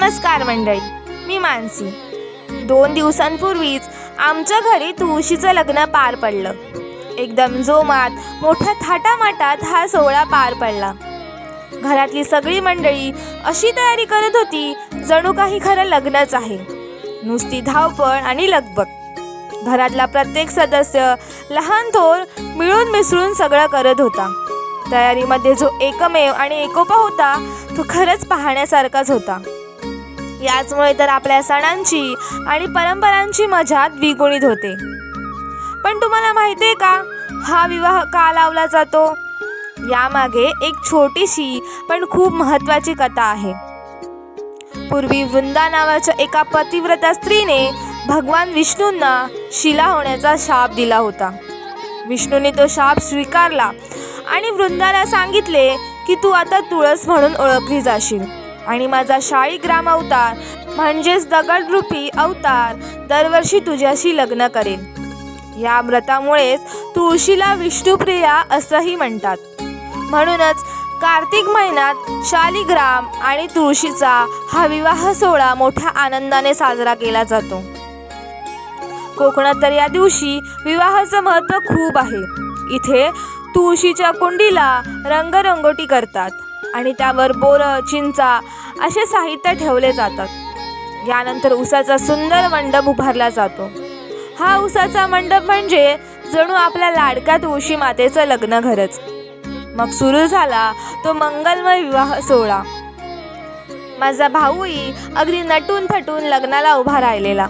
नमस्कार मंडळी मी मानसी. दोन दिवसांपूर्वीच आमच्या घरी तुळशीचं लग्न पार पडलं. एकदम जोमात मोठ्या थाटामाटात हा सोहळा पार पडला. घरातली सगळी मंडळी अशी तयारी करत होती जणू काही खरं लग्नच आहे. नुसती धावपळ आणि लगबग. घरातला प्रत्येक सदस्य लहान थोर मिळून मिसळून सगळं करत होता. तयारीमध्ये जो एकमेव आणि एकोपा होता तो खरंच पाहण्यासारखाच होता. याचमुळे तर आपल्या सणांची आणि परंपरांची मजा द्विगुणित होते. पण तुम्हाला माहिती आहे का? हा विवाह का लावला जातो? यामागे एक छोटीशी पण खूप महत्त्वाची कथा आहे. पूर्वी वृंदा नावाच्या एका पतिव्रता स्त्रीने भगवान विष्णूंना शिला होण्याचा शाप दिला होता. विष्णूने तो शाप स्वीकारला आणि वृंदाला सांगितले की तू आता तुळस म्हणून ओळखली जाशील. आणि माझा शाळीग्राम अवतार म्हणजेच दगडरूपी अवतार दरवर्षी तुझ्याशी लग्न करेन. या व्रतामुळेच तुळशीला विष्णुप्रिया असंही म्हणतात. म्हणूनच कार्तिक महिन्यात शालिग्राम आणि तुळशीचा हा विवाह सोहळा मोठ्या आनंदाने साजरा केला जातो. कोकणात तर या दिवशी विवाहाचं महत्त्व खूप आहे. इथे तुळशीच्या कुंडीला रंगरंगोटी करतात. आणि त्यावर बोरं चिंचा असे साहित्य ठेवले जातात. यानंतर उसाचा सुंदर मंडप उभारला जातो. हा उसाचा मंडप म्हणजे जणू आपल्या लाडक्या तुळशी मातेचं लग्न घरच. मग सुरू झाला तो मंगलमय विवाह सोहळा. माझा भाऊही अगदी नटून थटून लग्नाला उभा राहिलेला.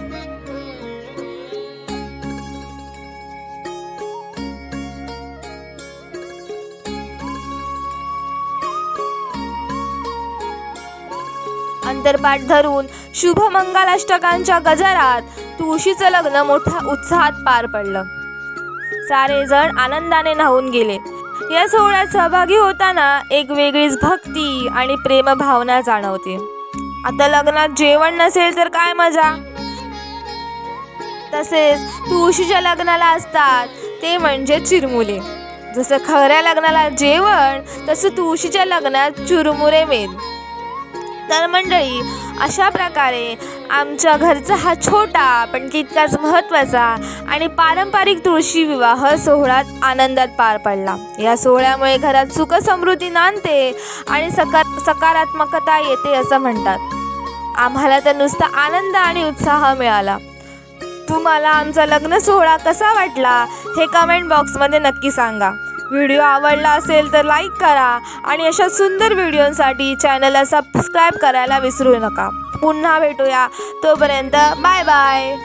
अंतरपाठ धरून शुभमंगल अष्टकांच्या गजरात तुळशीचं लग्न मोठ्या उत्साहात पार पडलं. सारेजण आनंदाने न्हावून गेले. या सोहळ्यात सहभागी होताना एक वेगळीच भक्ती आणि प्रेमभावना जाणवते. आता लग्नात जेवण नसेल तर काय मजा? तसेच तुळशीच्या लग्नाला असतात ते म्हणजे चिरमुले. जसं खऱ्या लग्नाला जेवण तसं तुळशीच्या लग्नात चुरमुरे मेन तर मंडळी अशा प्रकारे आमच्या घरचा हा छोटा पण तितकाच महत्त्वाचा आणि पारंपरिक तुळशी विवाह सोहळ्यात आनंदात पार पडला. या सोहळ्यामुळे घरात सुख समृद्धी नांदते आणि सकार सकारात्मकता येते असं म्हणतात. आम्हाला तर नुसता आनंद आणि उत्साह मिळाला. तुम्हाला आमचा लग्न सोहळा कसा वाटला हे कमेंट बॉक्समध्ये नक्की सांगा. व्हिडिओ आवडला असेल तर लाईक करा आणि अशा सुंदर व्हिडिओंसाठी चॅनलला सबस्क्राईब करायला विसरू नका. पुन्हा भेटूया. तोपर्यंत बाय बाय.